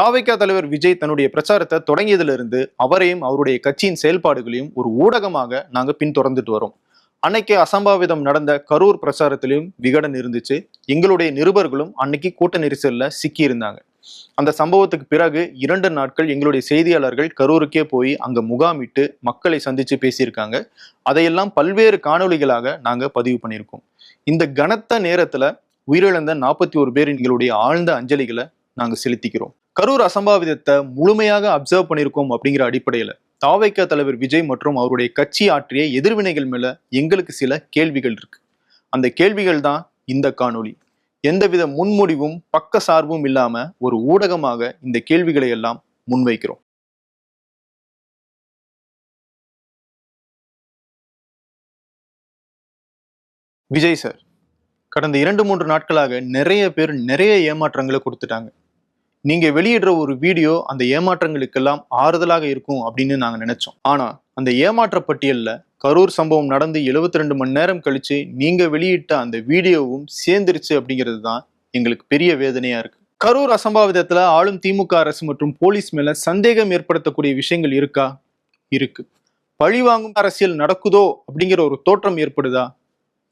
தாவைக்கா தலைவர் விஜய் தன்னுடைய பிரச்சாரத்தை தொடங்கியதிலிருந்து அவரையும் அவருடைய கட்சியின் செயல்பாடுகளையும் ஒரு ஊடகமாக நாங்கள் பின்தொடர்ந்துட்டு வரோம். அன்னைக்கு அசம்பாவிதம் நடந்த கரூர் பிரச்சாரத்திலையும் விகடன் இருந்துச்சு. எங்களுடைய நிருபர்களும் அன்னைக்கு கூட்ட நெரிசலில் சிக்கி இருந்தாங்க அந்த சம்பவத்துக்கு பிறகு இரண்டு நாட்கள் எங்களுடைய செய்தியாளர்கள் கரூருக்கே போய் அங்க முகாமிட்டு மக்களை சந்திச்சு பேசியிருக்காங்க. அதையெல்லாம் பல்வேறு காணொளிகளாக நாங்க பதிவு பண்ணியிருக்கோம். இந்த கனத்த நேரத்துல உயிரிழந்த நாற்பத்தி ஒரு பேர் எங்களுடைய ஆழ்ந்த அஞ்சலிகளை நாங்க செலுத்திக்கிறோம். கரூர் அசம்பாவிதத்தை முழுமையாக அப்சர்வ் பண்ணியிருக்கோம் அப்படிங்கிற அடிப்படையில் தாவைக்கா தலைவர் விஜய் மற்றும் அவருடைய கட்சி ஆற்றிய எதிர்வினைகள் மேல எங்களுக்கு சில கேள்விகள் இருக்கு. அந்த கேள்விகள் தான் இந்த காணொளி. எந்தவித முன்முடிவும் பக்க சார்பும் இல்லாம ஒரு ஊடகமாக இந்த கேள்விகளை எல்லாம் முன்வைக்கிறோம். விஜய் சார் கடந்த இரண்டு மூன்று நாட்களாக நிறைய பேர் நிறைய ஏமாற்றங்களை கொடுத்துட்டாங்க. நீங்க வெளியிடுற ஒரு வீடியோ அந்த ஏமாற்றங்களுக்கெல்லாம் ஆறுதலாக இருக்கும் அப்படின்னு நாங்க நினைச்சோம். ஆனா அந்த ஏமாற்ற பட்டியல்ல கரூர் சம்பவம் நடந்து 72 ரெண்டு மணி நேரம் கழிச்சு நீங்க வெளியிட்ட அந்த வீடியோவும் சேர்ந்துருச்சு அப்படிங்கிறது தான் எங்களுக்கு பெரிய வேதனையா இருக்கு. கரூர் அசம்பாவிதத்துல ஆளும் திமுக அரசு மற்றும் போலீஸ் மேல சந்தேகம் ஏற்படுத்தக்கூடிய விஷயங்கள் இருக்கா? இருக்கு. பழிவாங்கும் அரசியல் நடக்குதோ அப்படிங்கிற ஒரு தோற்றம் ஏற்படுதா?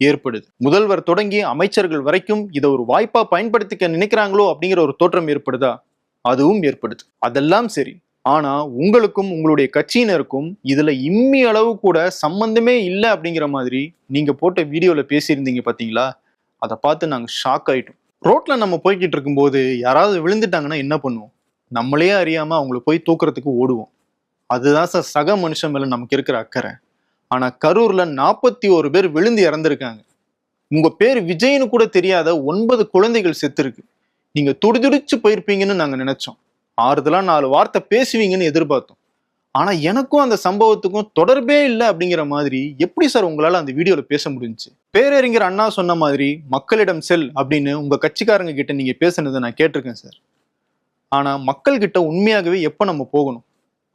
ஏற்படுது. முதல்வர் தொடங்கி அமைச்சர்கள் வரைக்கும் இதை ஒரு வாய்ப்பா பயன்படுத்திக்க நினைக்கிறாங்களோ அப்படிங்கிற ஒரு தோற்றம் ஏற்படுதா? அதுவும் ஏற்படுது. அதெல்லாம் சரி. ஆனா உங்களுக்கும் உங்களுடைய கட்சியினருக்கும் இதுல இம்மி அளவு கூட சம்பந்தமே இல்லை அப்படிங்கிற மாதிரி நீங்க போட்ட வீடியோல பேசியிருந்தீங்க பாத்தீங்களா? அதை பார்த்து நாங்க ஷாக் ஆயிட்டோம். ரோட்ல நம்ம போய்கிட்டு இருக்கும்போது யாராவது விழுந்துட்டாங்கன்னா என்ன பண்ணுவோம்? நம்மளே அறியாம அவங்கள போய் தூக்குறதுக்கு ஓடுவோம். அதுதான் சார் சக மனுஷன் மேல நமக்கு இருக்கிற அக்கறை. ஆனா கரூர்ல நாற்பத்தி ஒரு பேர் விழுந்து இறந்திருக்காங்க. உங்க பேர் விஜய்னு கூட தெரியாத ஒன்பது குழந்தைகள் செத்துருக்கு. நீங்க துடிதுடிச்சு போயிருப்பீங்கன்னு நாங்க நினைச்சோம். ஆறுதலா நாலு வார்த்தை பேசுவீங்கன்னு எதிர்பார்த்தோம். ஆனா எனக்கும் அந்த சம்பவத்துக்கும் தொடர்பே இல்லை அப்படிங்கிற மாதிரி எப்படி சார் உங்களால அந்த வீடியோல பேச முடிஞ்சுச்சு? பேரறிஞர் அண்ணா சொன்ன மாதிரி மக்களிடம் செல் அப்படின்னு உங்க கட்சிக்காரங்க கிட்ட நீங்க பேசுனதை நான் கேட்டிருக்கேன் சார். ஆனா மக்கள்கிட்ட உண்மையாகவே எப்ப நம்ம போகணும்?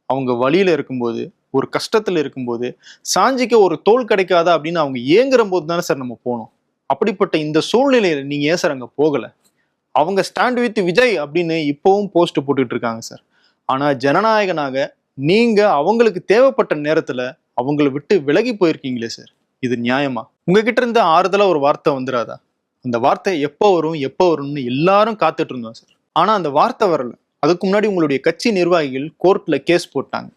அவங்க வழியில இருக்கும்போது ஒரு கஷ்டத்தில் இருக்கும்போது சாஞ்சிக்க ஒரு தோல் கிடைக்காதா அப்படின்னு அவங்க ஏங்குற போது தானே சார் நம்ம போனோம். அப்படிப்பட்ட இந்த சூழ்நிலையில நீங்கள் ஏன் சார் அங்கே போகலை? அவங்க ஸ்டாண்ட் வித் விஜய் அப்படின்னு இப்போவும் போஸ்ட் போட்டுட்டு இருக்காங்க சார். ஆனால் ஜனநாயகனாக நீங்கள் அவங்களுக்கு தேவைப்பட்ட நேரத்தில் அவங்கள விட்டு விலகி போயிருக்கீங்களே சார். இது நியாயமா? உங்ககிட்ட இருந்து ஆறுதலாக ஒரு வார்த்தை வந்துடாதா அந்த வார்த்தை எப்போ வரும் எப்போ வரும்னு எல்லாரும் காத்துட்டு இருந்தோம் சார். ஆனால் அந்த வார்த்தை வரல. அதுக்கு முன்னாடி உங்களுடைய கட்சி நிர்வாகிகள் கோர்ட்டில் கேஸ் போட்டாங்க.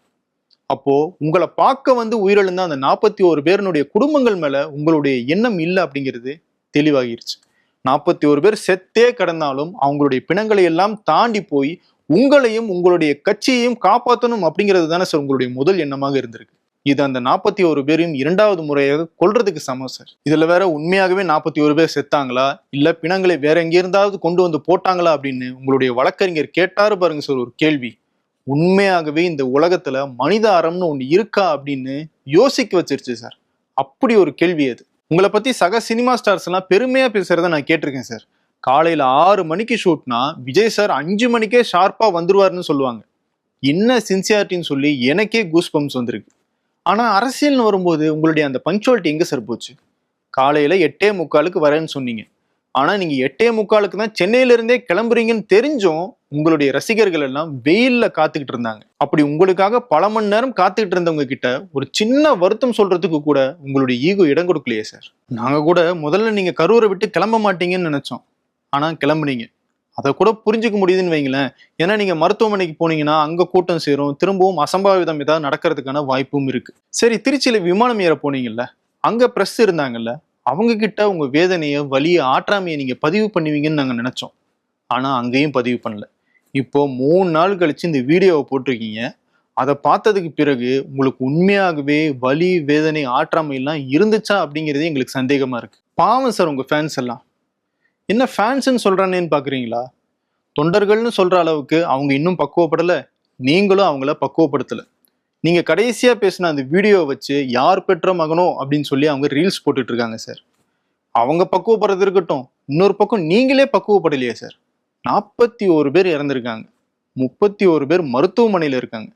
அப்போ உங்களை பார்க்க வந்து உயிரிழந்த அந்த நாற்பத்தி ஒரு பேருனுடைய குடும்பங்கள் மேல உங்களுடைய எண்ணம் இல்லை அப்படிங்கிறது தெளிவாகிருச்சு. நாற்பத்தி ஒரு பேர் செத்தே கிடந்தாலும் அவங்களுடைய பிணங்களை எல்லாம் தாண்டி போய் உங்களையும் உங்களுடைய கட்சியையும் காப்பாற்றணும் அப்படிங்கிறது தானே சார் உங்களுடைய முதல் எண்ணமாக இருந்திருக்கு. இது அந்த நாற்பத்தி ஒரு பேரையும் இரண்டாவது முறையாக கொள்றதுக்கு சமம் சார் இதுல வேற உண்மையாகவே நாற்பத்தி ஒரு பேர் செத்தாங்களா? இல்ல பிணங்களை வேற எங்கிருந்தாவது கொண்டு வந்து போட்டாங்களா அப்படின்னு உங்களுடைய வழக்கறிஞர் கேட்டாரு பாருங்க சார் ஒரு கேள்வி. உண்மையாகவே இந்த உலகத்துல மனித அறம்னு ஒன்று இருக்கா அப்படின்னு யோசிக்க வச்சிருச்சு சார். அப்படி ஒரு கேள்வி அது. உங்களை பத்தி சக சினிமா ஸ்டார்ஸ் எல்லாம் பெருமையா பேசுறத நான் கேட்டிருக்கேன் சார். காலையில ஆறு மணிக்கு ஷூட்னா விஜய் சார் அஞ்சு மணிக்கே ஷார்ப்பா வந்துருவாருன்னு சொல்லுவாங்க. என்ன சின்சியாரிட்டின்னு சொல்லி எனக்கே கூஸ் பம்ப்ஸ் வந்திருக்கு. ஆனா அரசியல்னு வரும்போது உங்களுடைய அந்த பங்க்சுவாலிட்டி எங்க சார் போச்சு? காலையில எட்டே முக்காலுக்கு வரேன்னு சொன்னீங்க. ஆனா நீங்க எட்டே முக்காலுக்கு தான் சென்னையில இருந்தே கிளம்புறீங்கன்னு தெரிஞ்சும் உங்களுடைய ரசிகர்கள் எல்லாம் வெயில்ல காத்துக்கிட்டு இருந்தாங்க. அப்படி உங்களுக்காக பல மணி நேரம் காத்துக்கிட்டு இருந்தவங்க கிட்ட ஒரு சின்ன வருத்தம் சொல்றதுக்கு கூட உங்களுடைய ஈகோ இடம் கொடுக்கலையே சார் நாங்க கூட முதல்ல நீங்க கரூரை விட்டு கிளம்ப மாட்டீங்கன்னு நினைச்சோம். ஆனா கிளம்புனீங்க. அதை கூட புரிஞ்சுக்க முடியுதுன்னு வைங்களேன். ஏன்னா நீங்க மருத்துவமனைக்கு போனீங்கன்னா அங்க கூட்டம் சேரும். திரும்பவும் அசம்பாவிதம் ஏதாவது நடக்கிறதுக்கான வாய்ப்பும் இருக்கு. சரி திருச்சியில விமானம் ஏற போனீங்கல்ல. அங்க பிரஸ் இருந்தாங்கல்ல. அவங்க கிட்ட உங்க வேதனையை வலியை ஆற்றாமையை நீங்க பதிவு பண்ணுவீங்கன்னு நாங்க நினைச்சோம். ஆனா அங்கேயும் பதிவு பண்ணல. இப்போ மூணு நாள் கழிச்சு இந்த வீடியோவை போட்டிருக்கீங்க. அதை பார்த்ததுக்கு பிறகு உங்களுக்கு உண்மையாகவே வலி வேதனை ஆற்றாமையெல்லாம் இருந்துச்சா அப்படிங்கிறதே எங்களுக்கு சந்தேகமாக இருக்குது பாவம் சார் உங்கள் ஃபேன்ஸ் எல்லாம். என்ன ஃபேன்ஸ்ன்னு சொல்கிறானேன்னு பார்க்குறீங்களா தொண்டர்கள்னு சொல்கிற அளவுக்கு அவங்க இன்னும் பக்குவப்படலை. நீங்களும் அவங்கள பக்குவப்படுத்தலை. நீங்கள் கடைசியாக பேசின அந்த வீடியோவை வச்சு யார் பெற்ற மகனோ அப்படின்னு சொல்லி அவங்க ரீல்ஸ் போட்டுட்ருக்காங்க சார். அவங்க பக்குவப்படுறது இருக்கட்டும் இன்னொரு பக்கம் நீங்களே பக்குவப்படலையே சார். நாற்பத்தி ஒரு பேர் இறந்திருக்காங்க. முப்பத்தி ஒரு பேர் மருத்துவமனையில் இருக்காங்க.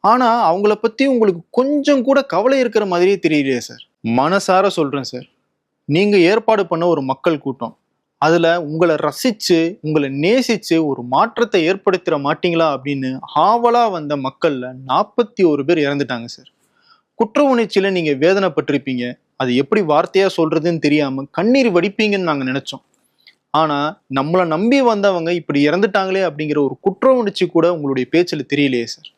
ஆனா அவங்கள பத்தி உங்களுக்கு கொஞ்சம் கூட கவலை இருக்கிற மாதிரியே தெரியலையே சார். மனசார சொல்றேன் சார். நீங்க ஏற்பாடு பண்ண ஒரு மக்கள் கூட்டம். அதுல உங்களை ரசிச்சு உங்களை நேசிச்சு ஒரு மாற்றத்தை ஏற்படுத்திட மாட்டீங்களா அப்படின்னு ஆவலா வந்த மக்கள்ல நாற்பத்தி ஒரு பேர் இறந்துட்டாங்க சார். குற்ற உணர்ச்சியில நீங்க வேதனைப்பட்டிருப்பீங்க. அது எப்படி வார்த்தையா சொல்றதுன்னு தெரியாம கண்ணீர் வடிப்பீங்கன்னு நாங்க நினைச்சோம். ஆனா நம்மளை நம்பி வந்தவங்க இப்படி இறந்துட்டாங்களே அப்படிங்கிற ஒரு குற்ற உணர்ச்சி கூட உங்களுடைய பேச்சில் தெரியலையே சார்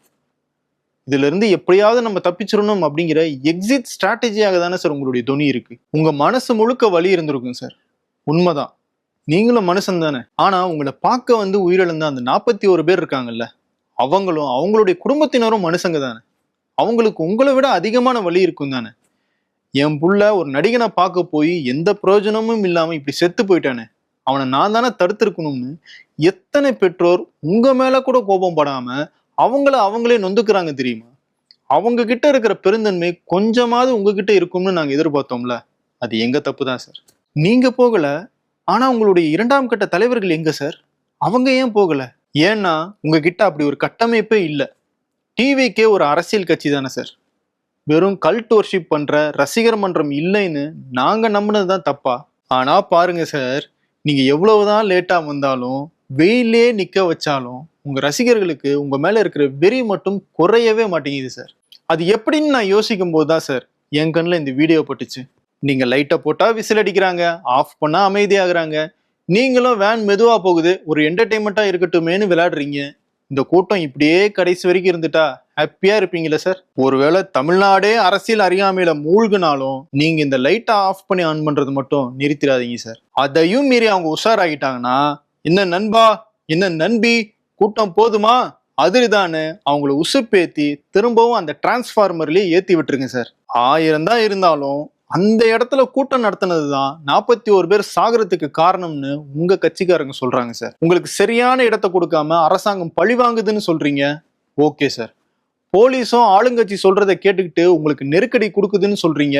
இதுல இருந்து எப்படியாவது நம்ம தப்பிச்சிடணும் அப்படிங்கிற எக்ஸிட் ஸ்ட்ராட்டஜியாக தானே சார் உங்களுடைய துணி இருக்கு. உங்க மனசு முழுக்க வலி இருந்திருக்கும் சார் உண்மைதான். நீங்களும் மனுஷன் தானே. ஆனா உங்களை பார்க்க வந்து உயிரிழந்த அந்த நாற்பத்தி ஒரு பேர் இருக்காங்கல்ல அவங்களும் அவங்களுடைய குடும்பத்தினரும் மனுஷங்க தானே. அவங்களுக்கு உங்களை விட அதிகமான வலி இருக்கும் தானே. என் புள்ள ஒரு நடிகனை பார்க்க போய் எந்த பிரயோஜனமும் இல்லாம இப்படி செத்து போயிட்டானே. அவனை நான் தானே தடுத்திருக்கணும்னு எத்தனை பெற்றோர் உங்க மேல கூட கோபம் படாம அவங்கள அவங்களே நொந்துக்கிறாங்க தெரியுமா? அவங்க கிட்ட இருக்கிற பெருந்தன்மை கொஞ்சமாவது உங்ககிட்ட இருக்கும்னு நாங்க எதிர்பார்த்தோம்ல. அது எங்க தப்பு தான் சார்? நீங்க போகல ஆனா உங்களுடைய இரண்டாம் கட்ட தலைவர்கள் எங்க சார்? அவங்க ஏன் போகல? ஏன்னா உங்ககிட்ட அப்படி ஒரு கட்டமைப்பே இல்லை. டிவிக்கே ஒரு அரசியல் கட்சி தானே சார்? வெறும் கல்ட் ஒர்ஷிப் பண்ற ரசிகர் மன்றம் இல்லைன்னு நாங்க நம்பினது தான் தப்பா? ஆனா பாருங்க சார் நீங்கள் எவ்வளவுதான் லேட்டாக வந்தாலும் வெயிலே நிற்க வச்சாலும் உங்கள் ரசிகர்களுக்கு உங்கள் மேலே இருக்கிற வெறி மட்டும் குறையவே மாட்டேங்குது சார் அது எப்படின்னு நான் யோசிக்கும் போது தான் சார் என் கண்ணில் இந்த வீடியோ பட்டுச்சு. நீங்கள் லைட்டை போட்டால் விசில் அடிக்கிறாங்க ஆஃப் பண்ணால் அமைதியாகிறாங்க. நீங்களும் வேன் மெதுவாக போகுது ஒரு என்டர்டெயின்மெண்ட்டாக இருக்கட்டுமேனு விளையாடுறீங்க. இந்த கூட்டம் இப்படியே கடைசி வரைக்கும் இருந்துட்டா ஹாப்பியா இருப்பீங்கல்ல சார் ஒருவேளை தமிழ்நாடே அரசியல் அறியாமையில மூழ்கினாலும் நீங்க இந்த லைட்டை ஆஃப் பண்ணி ஆன் பண்றது மட்டும் நிறுத்திடாதீங்க சார் அதையும் மீறி அவங்க உஷாராகிட்டாங்கன்னா என்ன நண்பா என்ன நண்பி கூட்டம் போதுமா? அதிர்தான்னு அவங்கள உசுப்பேத்தி திரும்பவும் அந்த டிரான்ஸ்ஃபார்மர்லயே ஏத்தி விட்டுருங்க சார் ஆயிரம் தான் இருந்தாலும் அந்த இடத்துல கூட்டம் நடத்தினது தான் நாற்பத்தி ஒரு பேர் சாகிறதுக்கு காரணம்னு உங்க கட்சிக்காரங்க சொல்றாங்க சார் உங்களுக்கு சரியான இடத்தை கொடுக்காம அரசாங்கம் பழி வாங்குதுன்னு சொல்றீங்க ஓகே சார் போலீஸும் ஆளுங்கட்சி சொல்றதை கேட்டுக்கிட்டு உங்களுக்கு நெருக்கடி கொடுக்குதுன்னு சொல்றீங்க?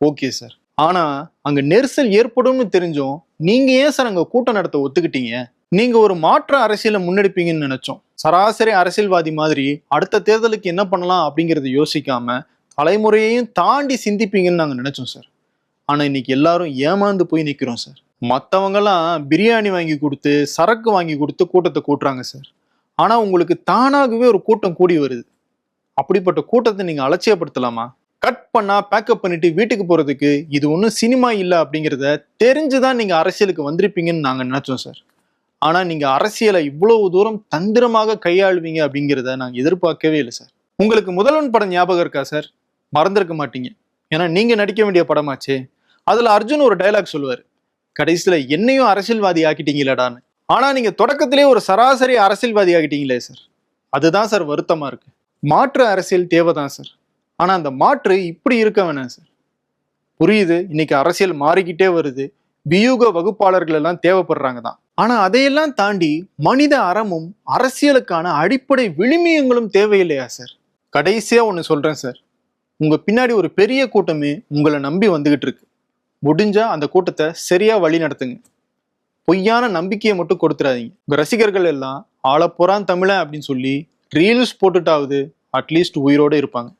Okay sir. ஆனா அங்க நெரிசல் ஏற்படும்னு தெரிஞ்சும் நீங்க ஏன் சார் அங்க கூட்டம் நடத்த ஒத்துக்கிட்டீங்க? நீங்க ஒரு மாற்று அரசியலை முன்னெடுப்பீங்கன்னு நினைச்சோம். சராசரி அரசியல்வாதி மாதிரி அடுத்த தேர்தலுக்கு என்ன பண்ணலாம் அப்படிங்கறத யோசிக்காம தலைமுறையையும் தாண்டி சிந்திப்பீங்கன்னு நாங்க நினைச்சோம் சார். ஆனா இன்னைக்கு எல்லாரும் ஏமாந்து போய் நிக்கிறோம் சார். மற்றவங்கெல்லாம் பிரியாணி வாங்கி கொடுத்து சரக்கு வாங்கி கொடுத்து கூட்டத்தை கூட்டுறாங்க சார். ஆனா உங்களுக்கு தானாகவே ஒரு கூட்டம் கூடி வருது. அப்படிப்பட்ட கூட்டத்தை நீங்க அலட்சியப்படுத்தலாமா? கட் பண்ணா பேக்கப் பண்ணிட்டு வீட்டுக்கு போறதுக்கு இது ஒன்றும் சினிமா இல்லை அப்படிங்கிறத தெரிஞ்சுதான் நீங்க அரசியலுக்கு வந்திருப்பீங்கன்னு நாங்க நினைச்சோம் சார் ஆனா நீங்க அரசியலை இவ்வளவு தூரம் தந்திரமாக கையாளுவீங்க அப்படிங்கிறத நாங்க எதிர்பார்க்கவே இல்லை சார் உங்களுக்கு முதல்வன் படம் ஞாபகம் இருக்கா சார் மறந்துருக்க மாட்டீங்க. ஏன்னா நீங்க நடிக்க வேண்டிய படமாச்சே. அதுல அர்ஜுன் ஒரு டைலாக் சொல்லுவார். கடைசியில என்னையும் அரசியல்வாதி ஆக்கிட்டீங்களடான்னு. ஆனா நீங்க தொடக்கத்திலே ஒரு சராசரி அரசியல்வாதி ஆகிட்டீங்களே சார் அதுதான் சார் வருத்தமா இருக்கு. மாற்று அரசியல் தேவைதான் சார் ஆனால் அந்த மாற்று இப்படி இருக்க வேணாம் சார் புரியுது? இன்னைக்கு அரசியல் மாறிக்கிட்டே வருது. வியூக வகுப்பாளர்கள் எல்லாம் தேவைப்படுறாங்க தான். ஆனா அதையெல்லாம் தாண்டி மனித அறமும் அரசியலுக்கான அடிப்படை விழுமியங்களும் தேவையில்லையா சார் கடைசியா ஒன்று சொல்றேன் சார் உங்க பின்னாடி ஒரு பெரிய கூட்டமே உங்களை நம்பி வந்துகிட்டு இருக்கு. முடிஞ்சா அந்த கூட்டத்தை சரியா வழி நடத்துங்க. பொய்யான நம்பிக்கையை மட்டும் கொடுத்துடாதீங்க உங்க ரசிகர்கள் எல்லாம் ஆளப்போறான் தமிழன் அப்படின்னு சொல்லி ரீல்ஸ் போட்டுட்டாவது அட்லீஸ்ட் உயிரோட இருப்பாங்க.